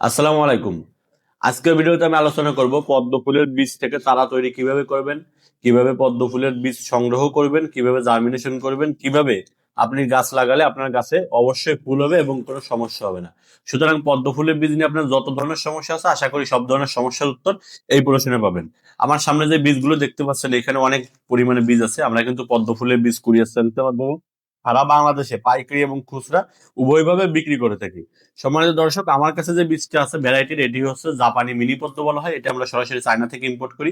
আসসালামু আলাইকুম। আজকের ভিডিওতে আমি আলোচনা করব পদ্ম ফুলের বীজ থেকে চারা তৈরি কীভাবে করবেন, কীভাবে পদ্ম ফুলের বীজ সংগ্রহ করবেন, কীভাবে জার্মিনেশন করবেন, কীভাবে আপনি গাছ লাগালে আপনার গাছে অবশ্যই ফুল হবে এবং কোনো সমস্যা হবে না। সুতরাং পদ্ম ফুলের বীজ নিয়ে আপনার যত ধরনের সমস্যা আছে, আশা করি সব ধরনের সমস্যার উত্তর এই প্রশ্নে পাবেন। আমার সামনে যে বীজগুলো দেখতে পাচ্ছেন, এখানে অনেক পরিমাণে বীজ আছে। আমরা কিন্তু পদ্ম ফুলের বীজ কুরিয়ার সেন্টার মাধ্যমে সারা বাংলাদেশে পাইকারি এবং খুচরা উভয়ভাবে বিক্রি করে থাকি। সম্মানিত দর্শক, আমার কাছে যে বীজটা আছে ভ্যারাইটির এটি হচ্ছে জাপানি মিনি পদ্ম বলা হয়। এটা আমরা সরাসরি চায়না থেকে ইম্পোর্ট করি।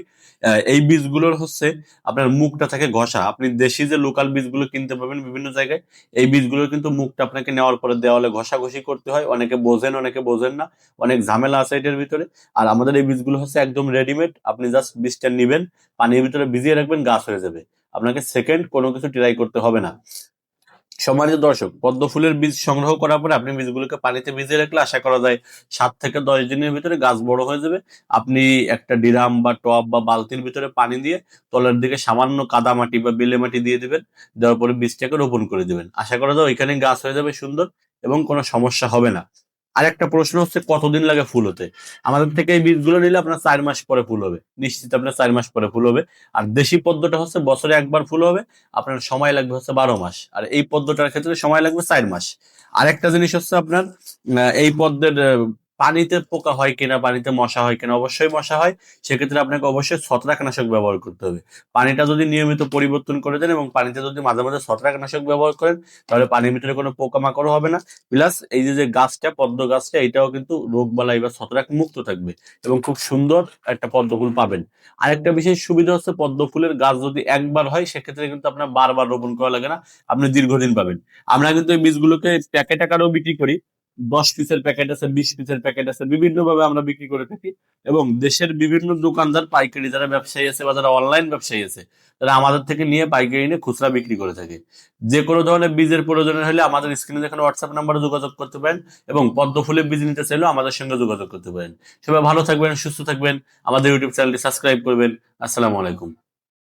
এই বীজগুলোর হচ্ছে আপনার মুখটা থাকে ঘষা। আপনি দেশি যে লোকাল বীজগুলো কিনতে পাবেন বিভিন্ন জায়গায়, এই বীজগুলোর কিন্তু মুখটা আপনাকে নেওয়ার পরে দেওয়ালে ঘষাঘষি করতে হয়। অনেকে বোঝেন অনেকে বোঝেন না। অনেক ঝামেলা আছে এটার ভিতরে। আর আমাদের এই বীজগুলো হচ্ছে একদম রেডিমেড আপনি জাস্ট বীজটা নিবেন, পানির ভিতরে ভিজিয়ে রাখবেন, গাছ হয়ে যাবে। আপনাকে সেকেন্ড কোনো কিছু ট্রাই করতে হবে না। সম্মানিত দর্শক, পদ্ম ফুলের বীজ সংগ্রহ করার পরে আপনি বীজগুলোকে পানিতে ভিজিয়ে রাখলে আশা করা যায় সাত থেকে দশ দিনের ভিতরে গাছ বড় হয়ে যাবে। আপনি একটা ডিরাম বা টপ বা বালতির ভিতরে পানি দিয়ে তলার দিকে সামান্য কাদা মাটি বা বেলে মাটি দিয়ে দিবেন, দেওয়ার পরে বীজটাকে রোপণ করে দিবেন। আশা করা যায় ওইখানে গাছ হয়ে যাবে সুন্দর এবং কোনো সমস্যা হবে না। আর একটা প্রশ্ন হচ্ছে, কতদিন লাগে ফুল হতে? আমাদের থেকে এই বীজগুলো নিলে আপনার চার মাস পরে ফুল হবে। নিশ্চিত আপনার চার মাস পরে ফুল হবে। আর দেশি পদ্মটা হচ্ছে, বছরে একবার ফুল হবে। আপনার সময় লাগবে হচ্ছে বারো মাস। আর এই পদ্মটার ক্ষেত্রে সময় লাগবে চার মাস। আরেকটা জিনিস হচ্ছে আপনার এই পদ্মের পানিতে পোকা হয় কিনা, পানিতে মশা হয় কিনা, অবশ্যই মশা হয়। সেক্ষেত্রে আপনাকে অবশ্যই ছত্রাকনাশক ব্যবহার করতে হবে। পানিটা যদি নিয়মিত পরিবর্তন করে দেন এবং পানিতে যদি মাঝে মাঝে ছত্রাকনাশক ব্যবহার করেন, তাহলে পানির ভিতরে কোনো পোকামাকড় হবে না। প্লাস এই যে যে গাছটা, পদ্ম গাছটা, এটাও কিন্তু রোগ বালাই বা ছত্রাক মুক্ত থাকবে এবং খুব সুন্দর একটা পদ্ম ফুল পাবেন। আরেকটা বিশেষ সুবিধা হচ্ছে পদ্ম ফুলের গাছ যদি একবার হয়, সেক্ষেত্রে কিন্তু আপনার বারবার রোপণ করা লাগে না। আপনি দীর্ঘদিন পাবেন। আমরা কিন্তু এই বীজগুলোকে প্যাকেট আকারেও বিক্রি করি। দশ পিসের প্যাকেট আছে, বিশ পিসের প্যাকেট আছে বিভিন্ন ভাবে আমরা বিক্রি করে থাকি। এবং দেশের বিভিন্ন দোকানদার, পাইকারি যারা ব্যবসায়ী আছে বা যারা অনলাইন ব্যবসায়ী আছে, তারা আমাদের থেকে নিয়ে পাইকারি নিয়ে খুচরা বিক্রি করে থাকে। যে কোনো ধরনের বীজের প্রয়োজন হলে আমাদের স্ক্রিনে দেখেন হোয়াটসঅ্যাপ নাম্বারে যোগাযোগ করতে পারেন এবং পদ্ম ফুলের বীজ নিতে চাইলেও আমাদের সঙ্গে যোগাযোগ করতে পারেন। সবাই ভালো থাকবেন, সুস্থ থাকবেন। আমাদের ইউটিউব চ্যানেলটি সাবস্ক্রাইব করবেন। আসসালামু আলাইকুম।